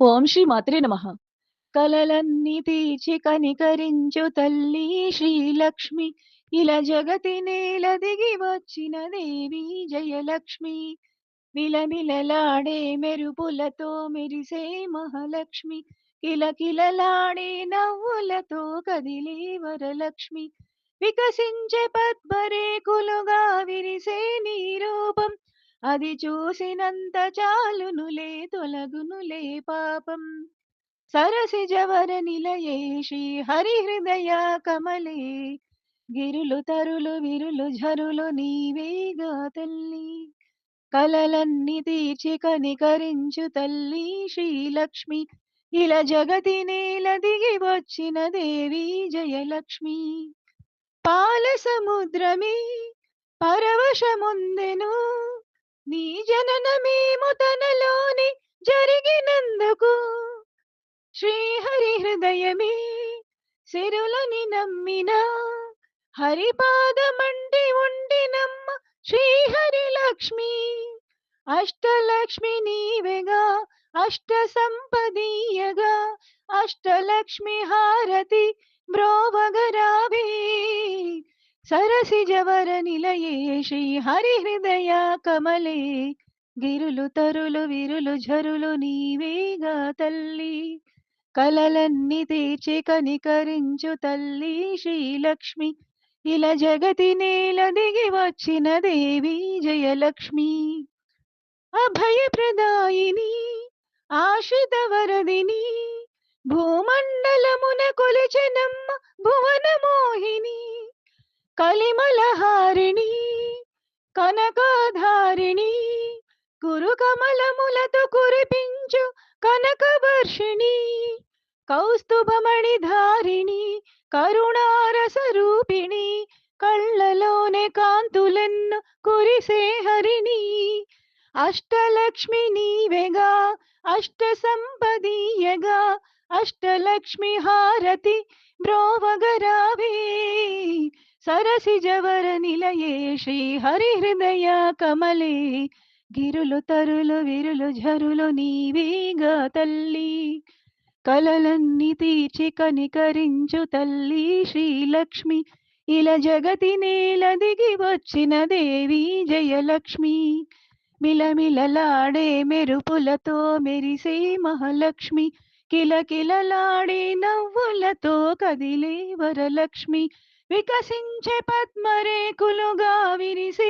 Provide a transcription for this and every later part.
ఓం శ్రీ మాత్రే నమ. కలలన్నీ తీర్చి కనికరించు తల్లి శ్రీలక్ష్మి ఇలా జగతి నేల దిగి వచ్చిన దేవి జయలక్ష్మి విలమిలలాడే మెరుపులతో మెరిసే మహాలక్ష్మి. కిలకిలలాడే నవ్వులతో కదిలే వరలక్ష్మి. వికసించే పద్మరేకులుగా విరిసే నీ రూపం అది చూసినంత చాలునులే తొలగునులే పాపం. సరసిజవర నిలయే శ్రీ హరి హృదయ కమలే. గిరులు తరులు విరులు ఝరులు నీవేగా తల్లి. కలలన్నీ తీర్చి కనికరించు తల్లి శ్రీలక్ష్మి ఇలా జగతి నేల దిగి వచ్చిన దేవి జయలక్ష్మి పాల సముద్రమే పరవశముందెను జననమేమో తనలోని జరిగినందుకు శ్రీహరి హృదయమే సిరులని నమ్మిన హరిపాదమంటి ఉండినమ్మ శ్రీహరి లక్ష్మి అష్టలక్ష్మి నీవెగా అష్ట సంపదీయగా అష్టలక్ష్మి హారతి బ్రోవగరావే. సరసిజవర నిలయే శ్రీ హరి హృదయ కమలే. గిరులు తరులు విరులు ఝరులు నీవేగా తల్లి. కలలన్నీ తీర్చి కనికరించు తల్లి శ్రీలక్ష్మి. ఇలా జగతి నేల దిగి వచ్చిన దేవి జయలక్ష్మి. అభయప్రదాయిని ఆశ్రిత వరదిని భూమండలమున కొలిచెనమ్మ భువన మోహిని. కలిమలహారిణి కనకాధారిణి గురుకమలములతో కురిపించు కనకవర్షిణి కౌస్తుభమణి ధారిణి కరుణారస రూపిణి కళ్ళలోనే కాంతులెన్ను కురిసే హరిణి. అష్టలక్ష్మి నీవెగా అష్ట సంపదీయగా అష్టలక్ష్మి హారతి బ్రోవగరావే. సరసిజవర నిలయే శ్రీ హరి హృదయ కమలే గిరులు తరులు విరులు ఝరులు నీవేగా తల్లి. కలలన్నీ తీర్చి కనికరించు తల్లి శ్రీలక్ష్మి. ఇలా జగతి నేల దిగి వచ్చిన దేవి జయలక్ష్మి. మిలమిలలాడే మెరుపులతో మెరిసే మహాలక్ష్మి. కిలకిలలాడే నవ్వులతో కదిలే వరలక్ష్మి. వికసించే పద్మరేకులుగా విరిసే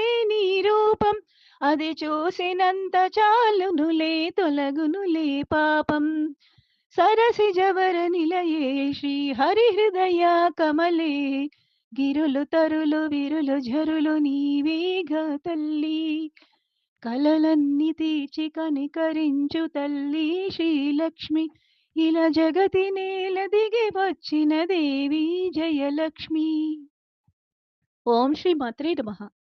అది చూసినంత చాలునులే తొలగునులే పాపం. సరసిజవర నిలయే శ్రీ హరి హృదయ కమలే. గిరులు తరులు విరులు జరులు నీవేగ తల్లి. కలలన్నీ తీర్చి కనికరించు తల్లి శ్రీలక్ష్మి ఇలా జగతి నేల దిగి వచ్చిన దేవి జయలక్ష్మి. ఓం శ్రీ మాత్రే నమః.